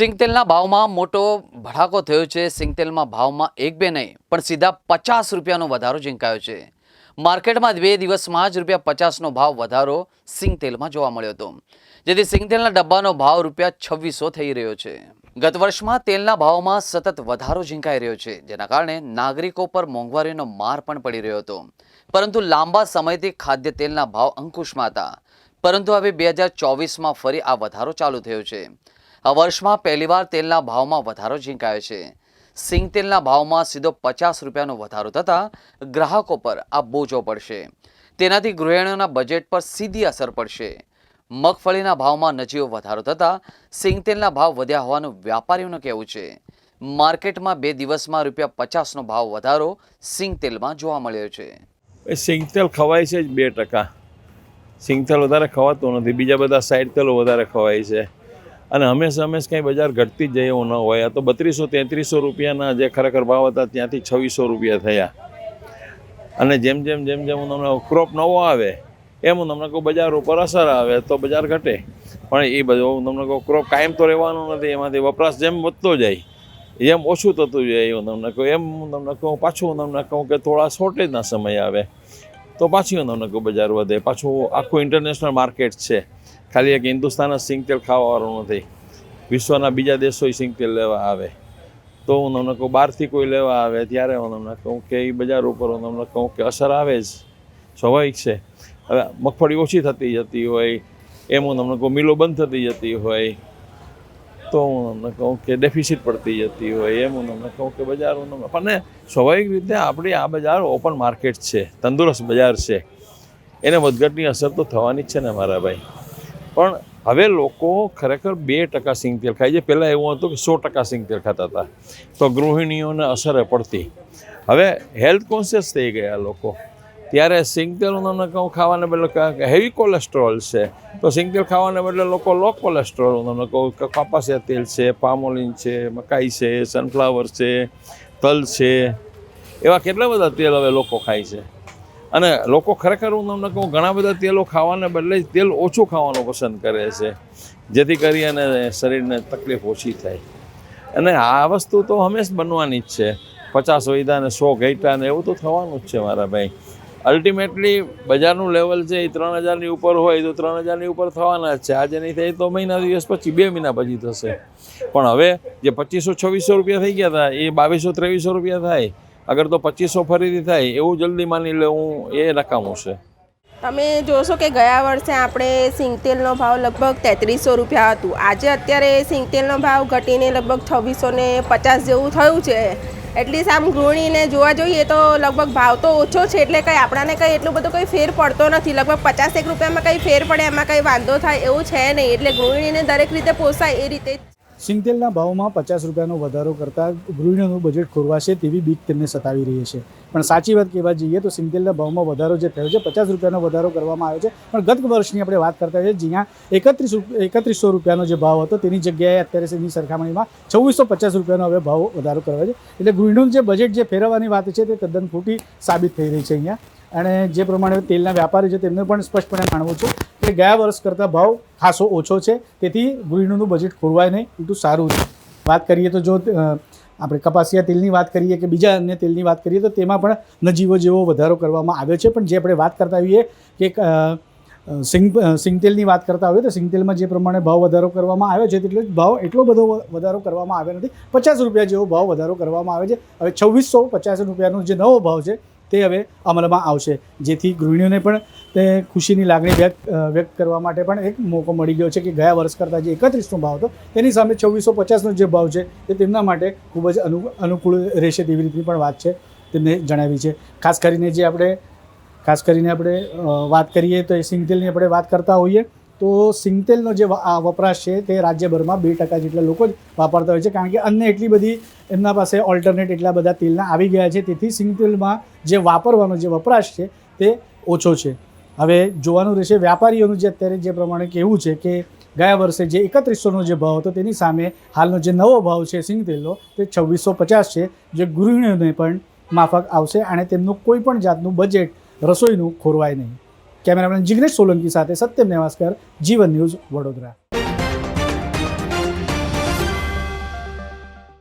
સિંગતેલના ભાવમાં મોટો ભડાકો થયો છે. સિંગતેલમાં ભાવમાં એક બે નહીં, પણ સીધા પચાસ રૂપિયાનો વધારો ઝીંકાયો છે. માર્કેટમાં બે દિવસમાં જ રૂપિયા પચાસનો ભાવ વધારો સિંગતેલમાં જોવા મળ્યો હતો. જેથી સિંગતેલના ડબ્બાનો ભાવ રૂપિયા છવ્વીસો થઈ રહ્યો છે. ગત વર્ષમાં તેલના ભાવમાં સતત વધારો ઝીંકાઈ રહ્યો છે, જેના કારણે નાગરિકો પર મોંઘવારીનો માર પણ પડી રહ્યો હતો. પરંતુ લાંબા સમયથી ખાદ્ય તેલના ભાવ અંકુશમાં હતા. પરંતુ હવે બે હજાર ચોવીસમાં ફરી આ વધારો ચાલુ થયો છે. આ વર્ષમાં પહેલીવાર તેલના ભાવમાં વધારો ઝીંકાયો છે. સિંગ તેલના ભાવમાં સીધો પચાસ રૂપિયાનો વધારો થતાં ગ્રાહકો પર આ બોજો પડશે. તેનાથી ગૃહિણીઓના બજેટ પર સીધી અસર પડશે. મગફળીના ભાવમાં નજીવો વધારો થતાં સિંગ તેલના ભાવ વધ્યા હોવાનું વ્યાપારીઓનું કહેવું છે. માર્કેટમાં બે દિવસમાં રૂપિયા પચાસનો ભાવ વધારો સિંગ તેલમાં જોવા મળ્યો છે. એ સિંગતેલ ખવાય છે જ બે ટકા. સિંગતેલ વધારે ખવાતું નથી. બીજા બધા સાઈડ તેલો વધારે ખવાય છે. અને હંમેશા હંમેશ કંઈ બજાર ઘટતી જ જાય એવું ન હોય. આ તો બત્રીસો તેત્રીસો રૂપિયાના જે ખરેખર ભાવ હતા ત્યાંથી છવ્વીસો રૂપિયા થયા. અને જેમ જેમ જેમ જેમ હું તમને ક્રોપ નવો આવે, એમ હું તમને કહું બજાર ઉપર અસર આવે તો બજાર ઘટે. પણ એ બધું હું તમને કહું ક્રોપ કાયમ તો રહેવાનો નથી, એમાંથી વપરાશ જેમ વધતો જાય, એમ ઓછું થતું જાય એવું તમને કહું. એમ હું તમને કહું, પાછું હું તમને કહું કે થોડા શોર્ટેજના સમય આવે. તો પાછી હું તમને કહું બજાર વધે. પાછું આખું ઇન્ટરનેશનલ માર્કેટ છે. ખાલી એક હિન્દુસ્તાન જ સિંગતેલ ખાવાવાળું નથી. વિશ્વના બીજા દેશોય સિંગતેલ લેવા આવે. તો હું તમને કહું, બહારથી કોઈ લેવા આવે, ત્યારે હું તમને કહું કે એ બજાર ઉપર હું તમને કહું કે અસર આવે જ. સ્વાભાવિક છે. હવે મગફળી ઓછી થતી જતી હોય, એમ હું તમને કહું, મિલો બંધ થતી જતી હોય, તો હું તમને કહું કે ડેફિસિટ પડતી જતી હોય, એમ હું તમને કહું કે બજાર હું તમને પણ સ્વાભાવિક રીતે આપણી આ બજાર ઓપન માર્કેટ છે, તંદુરસ્ત બજાર છે. એને વધઘટની અસર તો થવાની જ છે ને મારા ભાઈ. પણ હવે લોકો ખરેખર બે ટકા સિંગતેલ ખાય છે. પહેલાં એવું હતું કે સો ટકા સિંગતેલ ખાતા હતા. તો ગૃહિણીઓને અસર પડતી. હવે હેલ્થ કોન્શિયસ થઈ ગયા લોકો. ત્યારે સિંગ તમને કહું, ખાવાને બદલે હેવી કોલેસ્ટ્રોલ છે. તો સિંગતેલ ખાવાને બદલે લોકો લો કોલેસ્ટ્રોલ હું કહું કે કપાસિયા તેલ છે, પામોલિન છે, મકાઈ છે સનફ્લાવર છે, તલ છે. એવા કેટલા બધા તેલ હવે લોકો ખાય છે. અને લોકો ખરેખર હું તમને કહું, ઘણા બધા તેલો ખાવાને બદલે તેલ ઓછું ખાવાનું પસંદ કરે છે. જેથી કરી અને શરીરને તકલીફ ઓછી થાય. અને આ વસ્તુ તો હંમેશ બનવાની જ છે. પચાસ વૈદા ને સો ઘટ્યા ને એવું તો થવાનું જ છે મારા ભાઈ. અલ્ટિમેટલી બજારનું લેવલ છે એ ત્રણ હજારની ઉપર હોય તો ત્રણ હજારની ઉપર થવાના જ છે. આજે નહીં થાય તો મહિના દિવસ પછી બે મહિના પછી થશે. પણ હવે જે પચીસો છવ્વીસો રૂપિયા થઈ ગયા હતા એ બાવીસો ત્રેવીસો રૂપિયા થાય. અગર તો પચીસો ફરીથી થાય, એવું જલ્દી માની લેવું એ નકામું છે. તમે જોશો કે ગયા વર્ષે આપણે સિંગતેલનો ભાવ લગભગ તેત્રીસો રૂપિયા હતું. આજે અત્યારે સિંગતેલનો ભાવ ઘટીને લગભગ છવ્વીસો ને પચાસ જેવું થયું છે. એટલીસ્ટ આમ ગૃહિણીને જોવા જોઈએ તો લગભગ ભાવ તો ઓછો છે, એટલે કંઈ આપણાને કંઈ એટલું બધું કંઈ ફેર પડતો નથી. લગભગ પચાસેક રૂપિયામાં કંઈ ફેર પડે, એમાં કંઈ વાંધો થાય એવું છે નહીં. એટલે ગૃહિણીને દરેક રીતે પોસાય એ રીતે સિંગતેલના ભાવમાં પચાસ રૂપિયાનો વધારો કરતાં ગૃહિણીઓનું બજેટ ખોરવાશે તેવી બીક તેમને સતાવી રહી છે. પણ સાચી વાત કહેવા જઈએ તો સિંગતેલના ભાવમાં વધારો જે થયો છે, પચાસ રૂપિયાનો વધારો કરવામાં આવ્યો છે. પણ ગત વર્ષની આપણે વાત કરતા છીએ જ્યાં એકત્રીસ એકત્રીસો રૂપિયાનો જે ભાવ હતો, તેની જગ્યાએ અત્યારે એની સરખામણીમાં છવ્વીસો પચાસ રૂપિયાનો હવે ભાવ વધારો કરવા છે. એટલે ગૃહિણીનું જે બજેટ જે ફેરવવાની વાત છે, તે તદ્દન ખોટી સાબિત થઈ રહી છે અહીંયા. અને જે પ્રમાણે તેલના વ્યાપારી છે, તેમને પણ સ્પષ્ટપણે માનવું છે કે ગયા વર્ષ કરતાં ભાવ ખાસો ઓછો છે. તેથી ગૃહિણીનું બજેટ ખોરવાય નહીં. એટલું સારું છે. વાત કરીએ તો જો આપણે કપાસિયા તેલની વાત કરીએ કે બીજા અન્ય તેલની વાત કરીએ તો તેમાં પણ નજીવો જેવો વધારો કરવામાં આવ્યો છે. પણ જે આપણે વાત કરતા હોઈએ કે સિંગ સિંગતેલની વાત કરતા હોઈએ તો સિંગતેલમાં જે પ્રમાણે ભાવ વધારો કરવામાં આવ્યો છે તેટલો ભાવ એટલો બધો વધારો કરવામાં આવ્યો નથી. પચાસ રૂપિયા જેવો ભાવ વધારો કરવામાં આવે છે. હવે છવ્વીસો પચાસ રૂપિયાનો જે નવો ભાવ છે તે હવે અમલમાં આવશે. જેથી ગૃહિણીઓને પણ તે ખુશીની લાગણી વ્યક્ત વ્યક્ત કરવા માટે પણ એક મોકો મળી ગયો છે કે ગયા વર્ષ કરતાં જે એકત્રીસનો ભાવ હતો, તેની સામે છવ્વીસો પચાસનો જે ભાવ છે, તે તેમના માટે ખૂબ જ અનુ, અનુકૂળ રહેશે તેવી રીતની પણ વાત છે તેમને જણાવી છે. ખાસ કરીને જે આપણે, ખાસ કરીને આપણે વાત કરીએ તો એ સિંગતેલની આપણે વાત કરતા હોઈએ તો સિંગતેલનો જે આ વપરાશ છે તે રાજ્યભરમાં બે ટકા જેટલા લોકો જ વાપરતા હોય છે, કારણ કે અન્ય એટલી બધી એમના પાસે ઓલ્ટરનેટ એટલા બધા તેલના આવી ગયા છે, તેથી સિંગતેલમાં જે વાપરવાનો જે વપરાશ છે તે ઓછો છે. હવે જોવાનું રહેશે વ્યાપારીઓનું જે અત્યારે જે પ્રમાણે કહેવું છે કે ગયા વર્ષે જે એકત્રીસોનો જે ભાવ હતો તેની સામે હાલનો જે નવો ભાવ છે સિંગતેલનો તે છવ્વીસો પચાસ છે, જે ગૃહિણીઓને પણ માફક આવશે અને તેમનું કોઈ પણ જાતનું બજેટ રસોઈનું ખોરવાય નહીં. કેમેરામેન જિગ્નેશ સોલંકી સાથે સત્યમ નેવાસ્કર જીવન ન્યૂઝ વડોદરા.